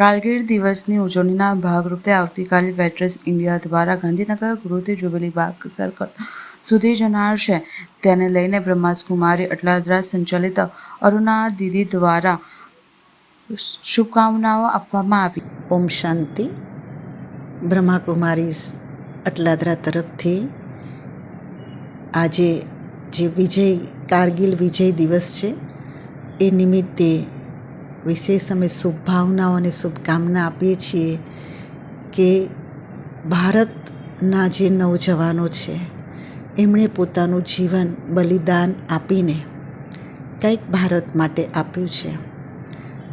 કારગિલ દિવસની ઉજવણીના ભાગરૂપે આવતીકાલે વેટરન્સ ઇન્ડિયા દ્વારા ગાંધીનગર ગૃહથી જુબેલી બાગ સર્કલ સુધી જનાર છે. તેને લઈને બ્રહ્માસકુમારી અટલાદરા સંચાલિત અરુણા દીદી દ્વારા શુભકામનાઓ આપવામાં આવી. ઓમ શાંતિ. બ્રહ્માકુમારી અટલાદરા તરફથી આજે જે વિજય, કારગિલ વિજય દિવસ છે, એ નિમિત્તે વિશેષ અમે શુભભાવનાઓ અને શુભકામના આપીએ છીએ કે ભારતના જે નવજવાનો છે, એમણે પોતાનું જીવન, બલિદાન આપીને કંઈક ભારત માટે આપ્યું છે.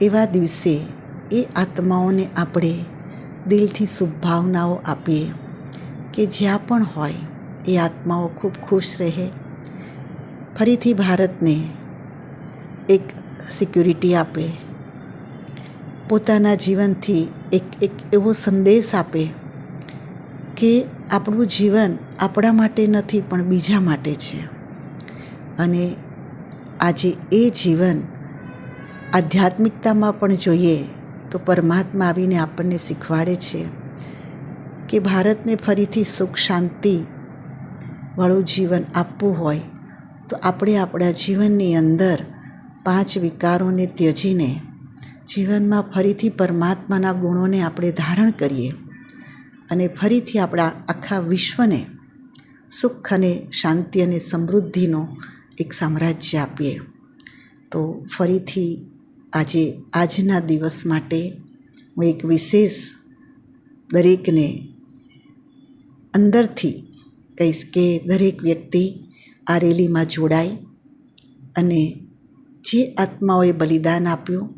એવા દિવસે એ આત્માઓને આપણે દિલથી શુભભાવનાઓ આપીએ કે જ્યાં પણ હોય, એ આત્માઓ ખૂબ ખુશ રહે. ફરીથી ભારતને એક સિક્યુરિટી આપે પોતાના જીવનથી એક એક એવો સંદેશ આપે કે આપણું જીવન આપણા માટે નથી, પણ બીજા માટે છે. અને આજે એ જીવન આધ્યાત્મિકતામાં પણ જોઈએ તો પરમાત્મા આવીને આપણને શીખવાડે છે કે ભારતને ફરીથી સુખ, શાંતિ વાળું જીવન આપવું હોય તો આપણે આપણા જીવનની અંદર પાંચ વિકારોને ત્યજીને જીવનમાં ફરીથી પરમાત્માના ગુણોને આપણે ધારણ કરીએ અને ફરીથી આપણા આખા વિશ્વને સુખ અને શાંતિ અને સમૃદ્ધિનો એક સામ્રાજ્ય આપીએ. તો ફરીથી આજે આજના દિવસ માટે હું એક વિશેષ દરેકને અંદરથી કહીશ કે દરેક વ્યક્તિ આ રેલીમાં જોડાય અને જે આત્માઓએ બલિદાન આપ્યું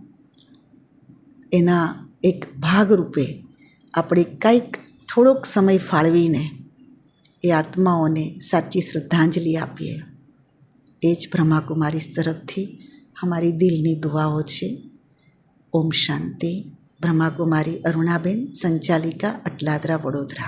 એના એક ભાગરૂપે આપણે કંઈક થોડોક સમય ફાળવીને એ આત્માઓને સાચી શ્રદ્ધાંજલિ આપીએ. એ જ બ્રહ્માકુમારીસ તરફથી અમારી દિલની દુઆઓ છે. ઓમ શાંતિ. બ્રહ્માકુમારી અરુણાબેન, સંચાલિકા, અટલાદરા, વડોદરા.